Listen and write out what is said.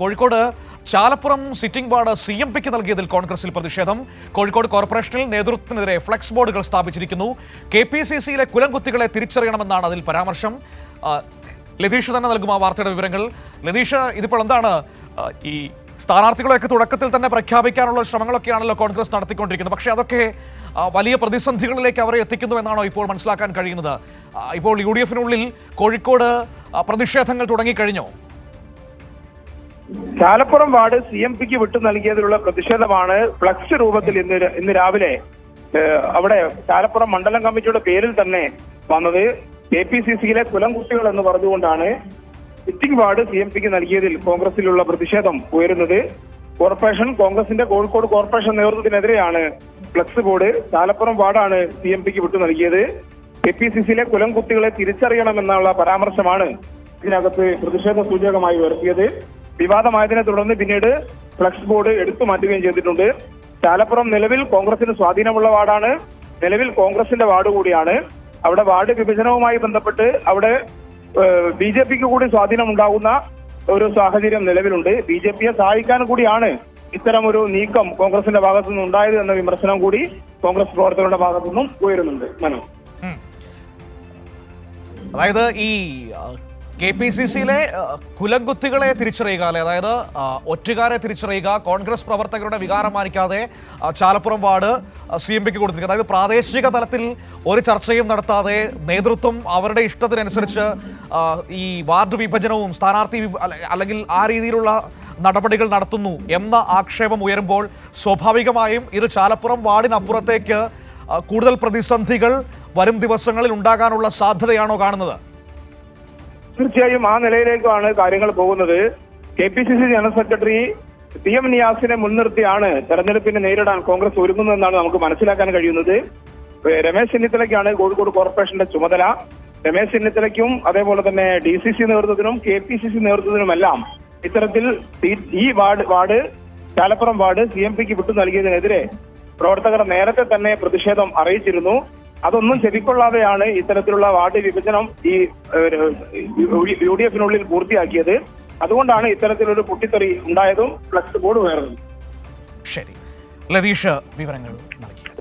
Kozhikode Chalappuram sitting ward C M പിക്ക് നൽകിയതിൽ കോൺഗ്രസിൽ പ്രതിഷേധം. കോഴിക്കോട് കോർപ്പറേഷനിൽ നേതൃത്വത്തിനെതിരെ ഫ്ലെക്സ് ബോർഡുകൾ സ്ഥാപിച്ചിരിക്കുന്നു. കെ പി സി സിയിലെ കുലംകുത്തികളെ തിരിച്ചറിയണമെന്നാണ് അതിൽ പരാമർശം. ലതീഷ് തന്നെ നൽകും ആ വാർത്തയുടെ വിവരങ്ങൾ. ലതീഷ് ഇതിപ്പോൾ എന്താണ്? ഈ സ്ഥാനാർത്ഥികളെയൊക്കെ തുടക്കത്തിൽ തന്നെ പ്രഖ്യാപിക്കാനുള്ള ശ്രമങ്ങളൊക്കെയാണല്ലോ കോൺഗ്രസ് നടത്തിക്കൊണ്ടിരിക്കുന്നത്. പക്ഷേ അതൊക്കെ വലിയ പ്രതിസന്ധികളിലേക്ക് അവരെ എത്തിക്കുന്നു എന്നാണോ ഇപ്പോൾ മനസ്സിലാക്കാൻ കഴിയുന്നത്? ഇപ്പോൾ യു ഡി എഫിനുള്ളിൽ കോഴിക്കോട് പ്രതിഷേധങ്ങൾ തുടങ്ങിക്കഴിഞ്ഞോ? ചാലപ്പുറം വാർഡ് സി എം പിക്ക് വിട്ടു നൽകിയതിലുള്ള പ്രതിഷേധമാണ് ഫ്ലക്സ് രൂപത്തിൽ ഇന്ന് ഇന്ന് രാവിലെ അവിടെ ചാലപ്പുറം മണ്ഡലം കമ്മിറ്റിയുടെ പേരിൽ തന്നെ വന്നത്. കെ പി സി സിയിലെ കുലംകുട്ടികൾ എന്ന് പറഞ്ഞുകൊണ്ടാണ് സിറ്റിംഗ് വാർഡ് സി എം പിക്ക് നൽകിയതിൽ കോൺഗ്രസിലുള്ള പ്രതിഷേധം ഉയരുന്നത്. കോർപ്പറേഷൻ കോൺഗ്രസിന്റെ കോഴിക്കോട് കോർപ്പറേഷൻ നേതൃത്വത്തിനെതിരെയാണ് ഫ്ലക്സ് ബോർഡ് ചാലപ്പുറം വാർഡാണ് സി എം പിക്ക് വിട്ടു നൽകിയത്. കെ പി സി സിയിലെ കുലംകുട്ടികളെ തിരിച്ചറിയണമെന്നുള്ള പരാമർശമാണ് ഇതിനകത്ത് പ്രതിഷേധ സൂചകമായി ഉയർത്തിയത്. വിവാദമായതിനെ തുടർന്ന് പിന്നീട് ഫ്ലക്സ് ബോർഡ് എടുത്തു മാറ്റുകയും ചെയ്തിട്ടുണ്ട്. ചാലപ്പുറം നിലവിൽ കോൺഗ്രസിന് സ്വാധീനമുള്ള വാർഡാണ്. നിലവിൽ കോൺഗ്രസിന്റെ വാർഡ് കൂടിയാണ്. അവിടെ വാർഡ് വിഭജനവുമായി ബന്ധപ്പെട്ട് അവിടെ ബി ജെ പിക്ക് കൂടി സ്വാധീനം ഉണ്ടാകുന്ന ഒരു സാഹചര്യം നിലവിലുണ്ട്. ബി ജെ പിയെ സഹായിക്കാൻ കൂടിയാണ് ഇത്തരം ഒരു നീക്കം കോൺഗ്രസിന്റെ ഭാഗത്തു നിന്ന് ഉണ്ടായത് എന്ന വിമർശനം കൂടി കോൺഗ്രസ് പ്രവർത്തകരുടെ ഭാഗത്തു നിന്നും ഉയരുന്നുണ്ട്. മനോ. അതായത് ഈ കെ പി സി സിയിലെ കുലംകുത്തികളെ തിരിച്ചറിയുക അല്ലെ? അതായത് ഒറ്റുകാരെ തിരിച്ചറിയുക കോൺഗ്രസ് പ്രവർത്തകരുടെ വികാരം മാനിക്കാതെ ചാലപ്പുറം വാർഡ് സി എം പിക്ക് കൊടുത്തിരിക്കുക. അതായത് പ്രാദേശിക തലത്തിൽ ഒരു ചർച്ചയും നടത്താതെ നേതൃത്വം അവരുടെ ഇഷ്ടത്തിനനുസരിച്ച് ഈ വാർഡ് വിഭജനവും സ്ഥാനാർത്ഥി അല്ലെങ്കിൽ ആ രീതിയിലുള്ള നടപടികൾ നടത്തുന്നു എന്ന ആക്ഷേപം ഉയരുമ്പോൾ സ്വാഭാവികമായും ഇത് ചാലപ്പുറം വാർഡിനപ്പുറത്തേക്ക് കൂടുതൽ പ്രതിസന്ധികൾ വരും ദിവസങ്ങളിൽ ഉണ്ടാകാനുള്ള സാധ്യതയാണോ കാണുന്നത്? തീർച്ചയായും ആ നിലയിലേക്കാണ് കാര്യങ്ങൾ പോകുന്നത്. K P C C general secretary P M നിയാസിനെ മുൻനിർത്തിയാണ് തെരഞ്ഞെടുപ്പിനെ നേരിടാൻ കോൺഗ്രസ് ഒരുങ്ങുന്നതെന്നാണ് നമുക്ക് മനസ്സിലാക്കാൻ കഴിയുന്നത്. രമേശ് ചെന്നിത്തലയ്ക്കാണ് കോഴിക്കോട് കോർപ്പറേഷന്റെ ചുമതല. രമേശ് ചെന്നിത്തലയ്ക്കും അതേപോലെ തന്നെ ഡി സി സി നേതൃത്വത്തിനും കെ പി സി സി നേതൃത്വത്തിനുമെല്ലാം ഇത്തരത്തിൽ ഈ- ward ward Chalappuram ward C M പിക്ക് വിട്ടു നൽകിയതിനെതിരെ പ്രവർത്തകർ നേരത്തെ തന്നെ പ്രതിഷേധം അറിയിച്ചിരുന്നു. അതൊന്നും ചെവിക്കൊള്ളാതെയാണ് ഇത്തരത്തിലുള്ള വാർഡ് വിഭജനം ഈ യു ഡി എഫിനുള്ളിൽ പൂർത്തിയാക്കിയത്. അതുകൊണ്ടാണ് ഇത്തരത്തിലൊരു പൊട്ടിത്തെറി ഉണ്ടായതും ഫ്ലക്സ് ബോർഡ് വേറെ ശരി. ലതീഷ് വിവരങ്ങൾ നൽകി.